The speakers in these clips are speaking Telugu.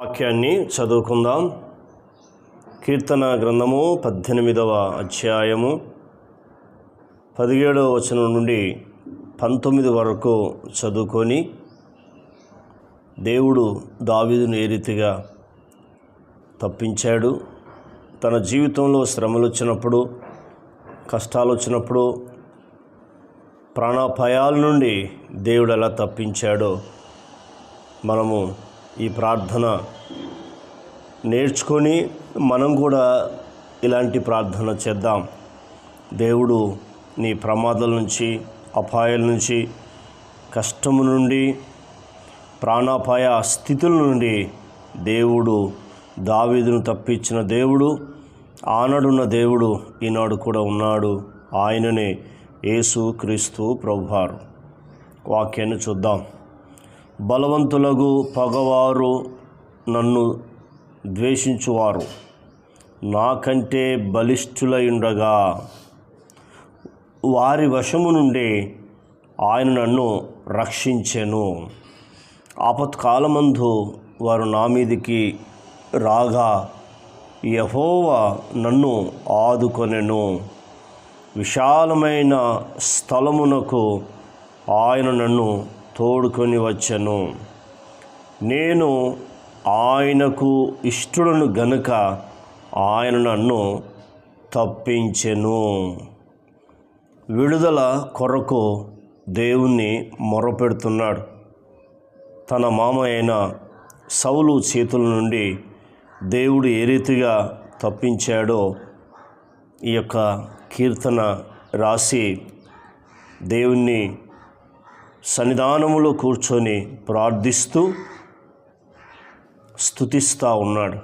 వాక్యాన్ని చదువుకుందాం. కీర్తన గ్రంథము పద్దెనిమిదవ అధ్యాయము పదిహేడవ వచనం నుండి పంతొమ్మిది వరకు చదువుకొని దేవుడు దావీదును ఏ రీతిగా తప్పించాడు? తన జీవితంలో శ్రమలు వచ్చినప్పుడు కష్టాలు వచ్చినప్పుడు ప్రాణాపాయాల నుండి దేవుడు ఎలా తప్పించాడో మనము ఈ ప్రార్థన నేర్చుకొని మనం కూడా ఇలాంటి ప్రార్థన చేద్దాం. దేవుడు నీ ప్రమాదాల నుంచి అపాయాల నుంచి కష్టము నుండి ప్రాణాపాయ స్థితుల నుండి దేవుడు దావీదును తప్పించిన దేవుడు ఆనాడున్న దేవుడు ఈనాడు కూడా ఉన్నాడు. ఆయననే యేసు క్రీస్తు ప్రభువారు. వాక్యాన్ని చూద్దాం. బలవంతులకు పగవారు నన్ను ద్వేషించువారు. నాకంటే బలిష్ఠులయుండగా. వారి వశము నుండి ఆయన నన్ను రక్షించెను. ఆపత్కాలమందు వారు నా మీదికి రాగా యహోవా నన్ను ఆదుకొనెను. విశాలమైన స్థలమునకు ఆయన నన్ను తోడుకొని వచ్చను నేను ఆయనకు ఇష్టడును గనుక ఆయన నన్ను తప్పించెను. విడుదల కొరకు దేవుణ్ణి మొరపెడుతున్నాడు. తన మామ అయిన సౌలు చేతుల నుండి దేవుడు ఏ రీతిగా తప్పించాడో ఈ యొక్క కీర్తన రాసి దేవుణ్ణి సన్నిధానములో కూర్చొని ప్రార్థిస్తూ స్థుతిస్తూ ఉన్నాడు.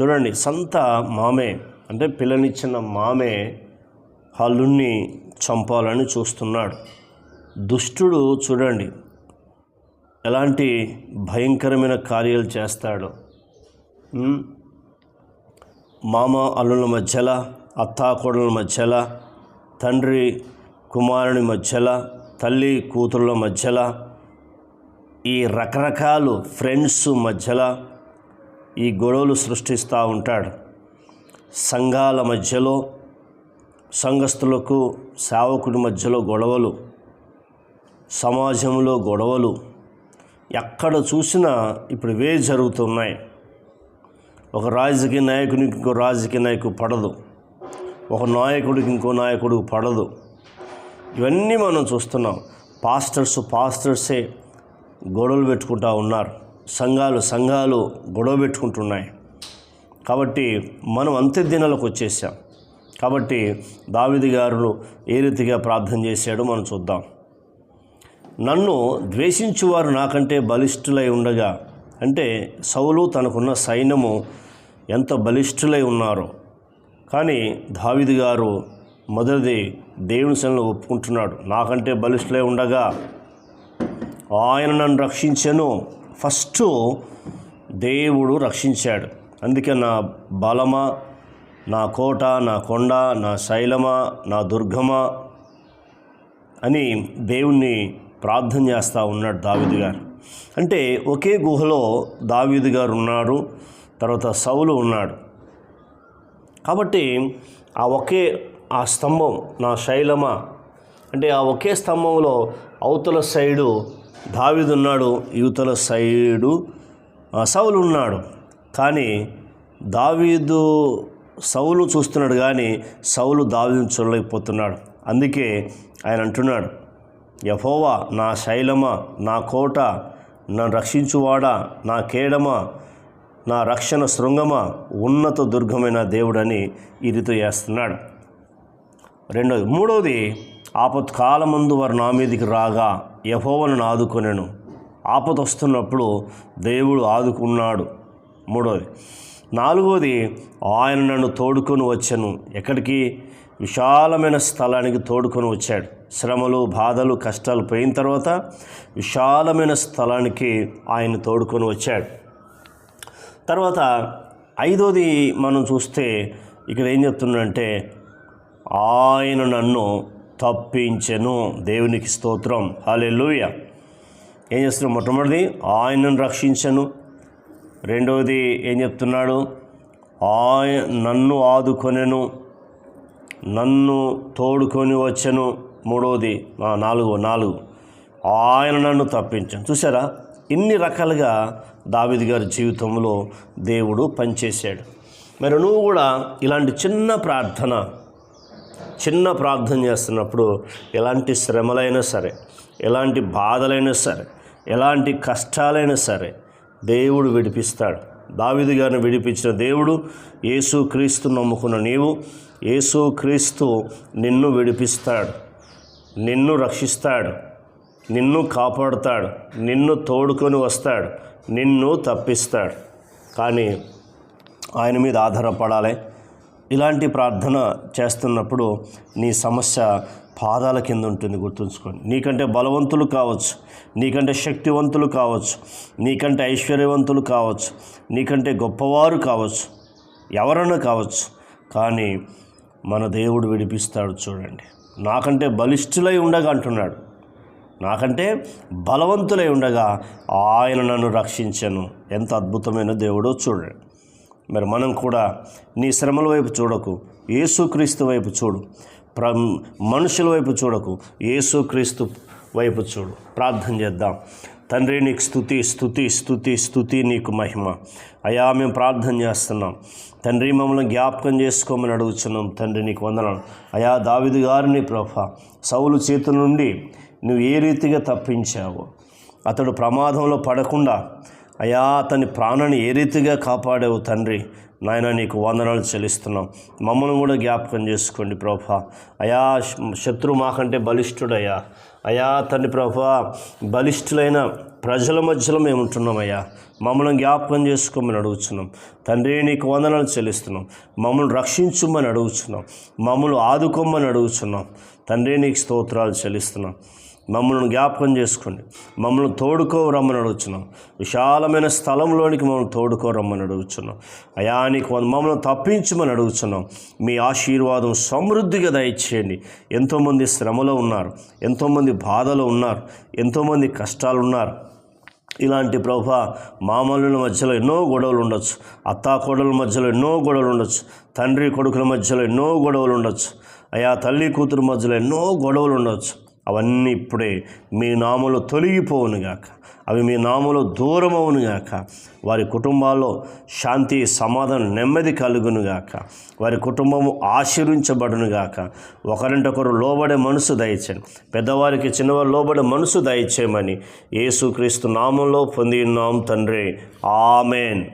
చూడండి సంత మామే అంటే పిల్లనిచ్చిన మామే హల్లుణ్ణి చంపాలని చూస్తున్నాడు. దుష్టుడు చూడండి ఎలాంటి భయంకరమైన కార్యాలు చేస్తాడు. మామ అల్లుల మధ్యల అత్తాకోడల మధ్యల తండ్రి కుమారుని మధ్యల తల్లి కూతుళ్ళ మధ్యలో ఈ రకరకాలు ఫ్రెండ్స్ మధ్యలో ఈ గొడవలు సృష్టిస్తూ ఉంటాడు. సంఘాల మధ్యలో సంఘస్థులకు సేవకుడి మధ్యలో గొడవలు సమాజంలో గొడవలు ఎక్కడ చూసినా ఇప్పుడు ఇవే జరుగుతున్నాయి. ఒక రాజకీయ నాయకునికి ఇంకో రాజకీయ నాయకుడు పడదు. ఒక నాయకుడికి ఇంకో నాయకుడికి పడదు. ఇవన్నీ మనం చూస్తున్నాం. పాస్టర్స్ పాస్టర్సే గొడవలు పెట్టుకుంటా ఉన్నారు. సంఘాలు సంఘాలు గొడవ పెట్టుకుంటున్నాయి. కాబట్టి మనం అంత్య దినాలకు వచ్చేసాం. కాబట్టి దావిది గారు ఏ రీతిగా ప్రార్థన చేశాడో మనం చూద్దాం. నన్ను ద్వేషించువారు నాకంటే బలిష్ఠులై ఉండగా అంటే సౌలు తనకున్న సైన్యము ఎంత బలిష్ఠులై ఉన్నారో. కానీ దావిది గారు మొదటిది దేవుని సన్నిలో ఒప్పుకుంటున్నాడు. నాకంటే బలిష్ఠులై ఉండగా ఆయన నన్ను రక్షించను. ఫస్ట్ దేవుడు రక్షించాడు. అందుకే నా బలమా నా కోట నా కొండ నా శైలమా నా దుర్గమ అని దేవుణ్ణి ప్రార్థన చేస్తూ ఉన్నాడు దావిదు గారు. అంటే ఒకే గుహలో దావీదు గారు ఉన్నాడు తర్వాత సౌలు ఉన్నాడు. కాబట్టి ఆ ఒకే ఆ స్తంభం నా శైలమా. అంటే ఆ ఒకే స్తంభంలో అవతల సైడు దావీదు ఉన్నాడు యువతల సైడు సౌలు ఉన్నాడు. కానీ దావీదు సౌలు చూస్తున్నాడు కానీ సౌలు దావీదును చూడలేకపోతున్నాడు. అందుకే ఆయన అంటున్నాడు యహోవా నా శైలమ నా కోట నన్ను రక్షించువాడా నా కేడమ నా రక్షణ శృంగమ ఉన్నత దుర్గమైన దేవుడని ఈ రీతి చేస్తున్నాడు. రెండోది మూడవది ఆపత్కాలమందు వారు నా మీదకి రాగా యహోవను ఆదుకొనెను. ఆపద వస్తున్నప్పుడు దేవుడు ఆదుకున్నాడు. మూడవది నాలుగవది ఆయన నన్ను తోడుకొని వచ్చాను. ఎక్కడికి? విశాలమైన స్థలానికి తోడుకొని వచ్చాడు. శ్రమలు బాధలు కష్టాలు పోయిన తర్వాత విశాలమైన స్థలానికి ఆయన తోడుకొని వచ్చాడు. తర్వాత ఐదోది మనం చూస్తే ఇక్కడ ఏం చెప్తుందంటే ఆయన నన్ను తప్పించెను. దేవునికి స్తోత్రం. హాలెలూయ ఏం చేస్తున్నాం మొట్టమొదటిది ఆయనను రక్షించను. రెండవది ఏం చెప్తున్నాడు? ఆయ నన్ను ఆదుకొనెను. నన్ను తోడుకొని వచ్చెను. మూడవది నాలుగు నాలుగు. ఆయన నన్ను తప్పించాను చూసారా ఇన్ని రకాలుగా దావిద్ గారి జీవితంలో దేవుడు పనిచేశాడు. మరి నువ్వు కూడా ఇలాంటి చిన్న ప్రార్థన చిన్న ప్రార్థన చేస్తున్నప్పుడు ఎలాంటి శ్రమలైనా సరే ఎలాంటి బాధలైనా సరే ఎలాంటి కష్టాలైనా సరే దేవుడు విడిపిస్తాడు. దావిది గారిని విడిపించిన దేవుడు యేసు క్రీస్తు నమ్ముకున్న నీవు యేసు క్రీస్తు నిన్ను విడిపిస్తాడు నిన్ను రక్షిస్తాడు నిన్ను కాపాడుతాడు నిన్ను తోడుకొని వస్తాడు నిన్ను తప్పిస్తాడు. కానీ ఆయన మీద ఆధారపడాలి. ఇలాంటి ప్రార్థన చేస్తున్నప్పుడు నీ సమస్య పాదాల కింద ఉంటుంది గుర్తుంచుకోండి. నీకంటే బలవంతులు కావచ్చు నీకంటే శక్తివంతులు కావచ్చు నీకంటే ఐశ్వర్యవంతులు కావచ్చు నీకంటే గొప్పవారు కావచ్చు ఎవరన్నా కావచ్చు కానీ మన దేవుడు విడిపిస్తాడు చూడండి. నాకంటే బలిష్ఠులై ఉండగా అంటున్నాడు. నాకంటే బలవంతులై ఉండగా ఆయన నన్ను రక్షించను. ఎంత అద్భుతమైన దేవుడో చూడండి. మరి మనం కూడా నీ శ్రమల వైపు చూడకు. ఏసుక్రీస్తు వైపు చూడు. ప్ర మనుషుల వైపు చూడకు. ఏసుక్రీస్తు వైపు చూడు. ప్రార్థన చేద్దాం. తండ్రి నీకు స్థుతి స్థుతి స్థుతి స్థుతి నీకు మహిమ. అయా మేము ప్రార్థన చేస్తున్నాం. తండ్రి మమ్మల్ని జ్ఞాపకం చేసుకోమని అడుగుతున్నాం తండ్రి నీకు వందనాలు. అయా దావిదు గారిని ప్రభ సౌలు చేతి నుండి నువ్వు ఏ రీతిగా తప్పించావు. అతడు ప్రమాదంలో పడకుండా అయా అతని ప్రాణాన్ని ఏ రీతిగా కాపాడావు తండ్రి? నాయన నీకు వందనాలు చెల్లిస్తున్నాం. మమ్మల్ని కూడా జ్ఞాపకం చేసుకోండి ప్రభా. అయా శత్రు మాకంటే బలిష్ఠుడయ్యా. అయా తండ్రి ప్రభా బలిష్ఠులైన ప్రజల మధ్యలో మేము ఉంటున్నామయ్యా మమ్మల్ని జ్ఞాపకం చేసుకోమని అడుగుతున్నాం తండ్రి నీకు వందనాలు చెల్లిస్తున్నాం. మమ్మల్ని రక్షించుమని అడుగుతున్నాం మమ్మల్ని ఆదుకోమని అడుగుతున్నాం తండ్రి నీకు స్తోత్రాలు చెల్లిస్తున్నాం. మమ్మల్ని జ్ఞాపకం చేసుకోండి. మమ్మల్ని తోడుకో రమ్మని అడుగుతున్నాం విశాలమైన స్థలంలోనికి మమ్మల్ని తోడుకో రమ్మని అడుగుతున్నాం అయానికి మమ్మల్ని తప్పించమని అడుగుతున్నాం మీ ఆశీర్వాదం సమృద్ధిగా దయచేయండి. ఎంతోమంది శ్రమలో ఉన్నారు. ఎంతోమంది బాధలో ఉన్నారు. ఎంతోమంది కష్టాలు ఉన్నారు ఇలాంటి ప్రభా మామూలుల మధ్యలో ఎన్నో గొడవలు ఉండొచ్చు. అత్తా కొడవల మధ్యలో ఎన్నో గొడవలు ఉండొచ్చు. తండ్రి కొడుకుల మధ్యలో ఎన్నో గొడవలు ఉండొచ్చు. అయా తల్లి కూతురు మధ్యలో ఎన్నో గొడవలు ఉండొచ్చు. అవన్నీ ఇప్పుడే మీ నామలో తొలగిపోవునుగాక. అవి మీ నామలో దూరమవునుగాక. వారి కుటుంబాల్లో శాంతి సమాధానం నెమ్మది కలుగునుగాక. వారి కుటుంబము ఆశీర్వించబడునుగాక. ఒకరింటొకరు లోబడే మనసు దయచేయండి పెద్దవారికి చిన్నవారు లోబడే మనసు దయచేయమని యేసుక్రీస్తు నామంలో పొంది ఉన్నాం తండ్రి. ఆమెన్.